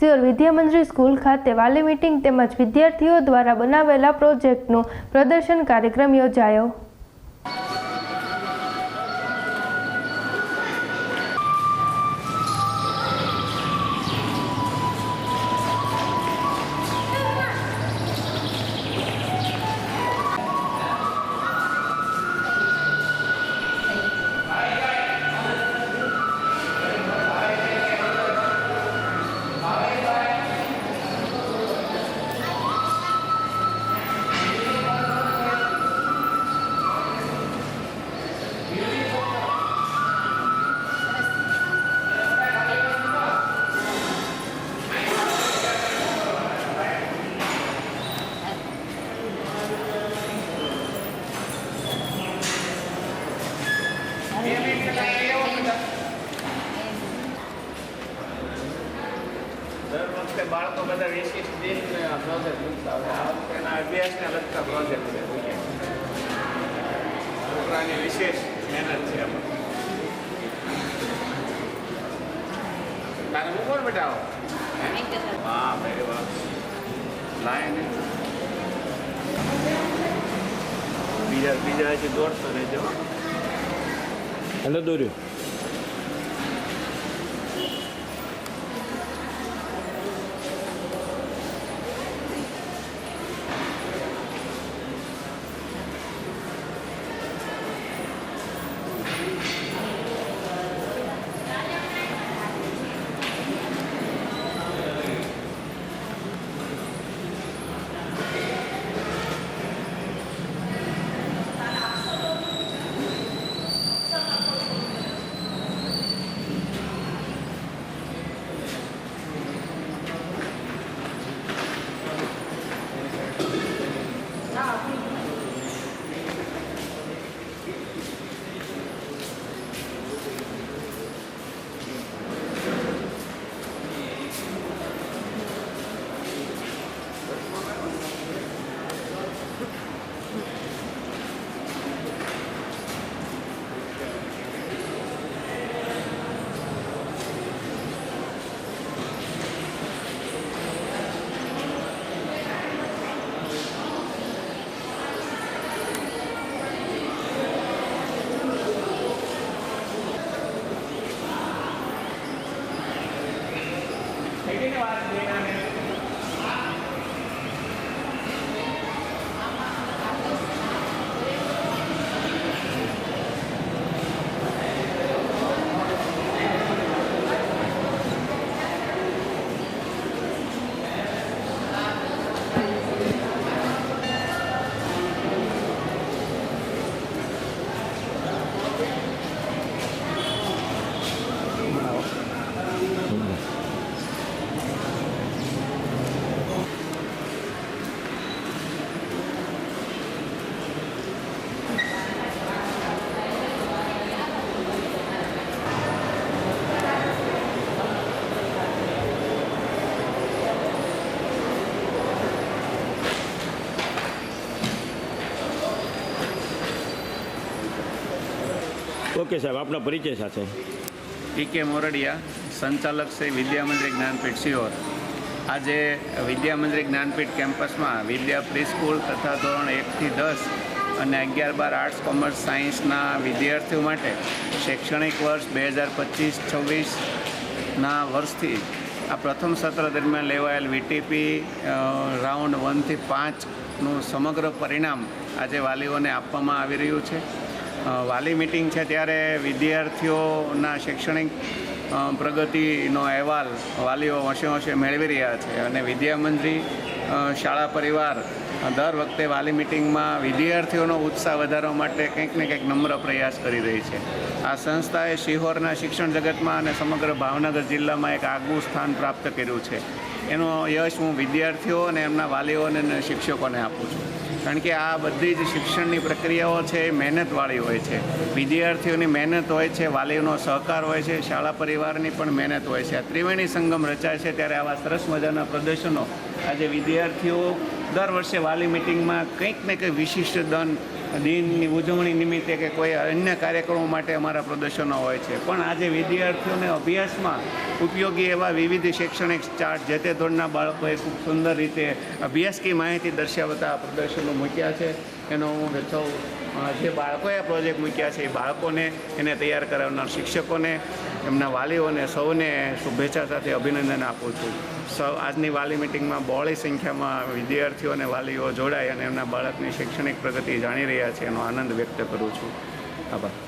સિયોર વિદ્યામંત્રી school ખાતે વાલી meeting તેમજ વિદ્યાર્થીઓ દ્વારા બનાવેલા પ્રોજેક્ટનું પ્રદર્શન કાર્યક્રમ યોજાયો. બાળકો બધા વિશિષ્ટ દિન પ્રોજેક્ટ હોય. આ એના અભ્યાસને લગતા પ્રોજેક્ટ છે. છોકરાની વિશેષ મહેનત છે તારે હું? કોણ બેટા હા ભાઈ well. લાય બીજા બીજા હજી દોડતો રહેજો હેલો દોર્યું. ઓકે સાહેબ, આપનો પરિચય સાથે. પી કે મોરડિયા, સંચાલક શ્રી વિદ્યામંદિર જ્ઞાનપીઠ સિયોર આજે વિદ્યામંદિર જ્ઞાનપીઠ કેમ્પસમાં વિદ્યા પ્રી સ્કૂલ તથા ધોરણ એકથી દસ અને અગિયાર બાર આર્ટ્સ, કોમર્સ, સાયન્સના વિદ્યાર્થીઓ માટે શૈક્ષણિક વર્ષ બે હજાર પચીસ છવ્વીસના વર્ષથી આ પ્રથમ સત્ર દરમિયાન લેવાયેલ વીટીપી રાઉન્ડ વનથી પાંચનું સમગ્ર પરિણામ આજે વાલીઓને આપવામાં આવી રહ્યું છે. વાલી મિટિંગ છે ત્યારે વિદ્યાર્થીઓના શૈક્ષણિક પ્રગતિનો અહેવાલ વાલીઓ હોંશે હોંશે મેળવી રહ્યા છે અને વિદ્યામંત્રી શાળા પરિવાર દર વખતે વાલી મિટિંગમાં વિદ્યાર્થીઓનો ઉત્સાહ વધારવા માટે કંઈક ને કંઈક નમ્ર પ્રયાસ કરી રહી છે. આ સંસ્થાએ શિહોરના શિક્ષણ જગતમાં અને સમગ્ર ભાવનગર જિલ્લામાં એક આગવું સ્થાન પ્રાપ્ત કર્યું છે. એનો યશ હું વિદ્યાર્થીઓ અને એમના વાલીઓને અને શિક્ષકોને આપું છું. કારણ કે આ બધી જ શિક્ષણની પ્રક્રિયાઓ છે, એ મહેનતવાળી હોય છે. વિદ્યાર્થીઓની મહેનત હોય છે, વાલીઓનો સહકાર હોય છે, શાળા પરિવારની પણ મહેનત હોય છે. આ ત્રિવેણી સંગમ રચાય છે ત્યારે આવા સરસ મજાના પ્રદર્શનો આજે વિદ્યાર્થીઓ દર વર્ષે વાલી મિટિંગમાં કંઈક ને કંઈક વિશિષ્ટ દાન દિનની ઉજવણી નિમિત્તે કે કોઈ અન્ય કાર્યક્રમો માટે અમારા પ્રદર્શનો હોય છે. પણ આજે વિદ્યાર્થીઓને અભ્યાસમાં ઉપયોગી એવા વિવિધ શૈક્ષણિક ચાર્ટ જે તે ધોરણના બાળકોએ ખૂબ સુંદર રીતે અભ્યાસ કી માહિતી દર્શાવતા આ પ્રદર્શનો મૂક્યા છે. એનો હું સૌ જે બાળકોએ પ્રોજેક્ટ મૂક્યા છે એ બાળકોને એને તૈયાર કરાવનાર શિક્ષકોને, એમના વાલીઓને સૌને શુભેચ્છા સાથે અભિનંદન આપું છું. સૌ, આજની વાલી મિટિંગમાં બહોળી સંખ્યામાં વિદ્યાર્થીઓ અને વાલીઓ જોડાય અને એમના બાળકની શૈક્ષણિક પ્રગતિ જાણી રહ્યા છે એનો આનંદ વ્યક્ત કરું છું. આભાર.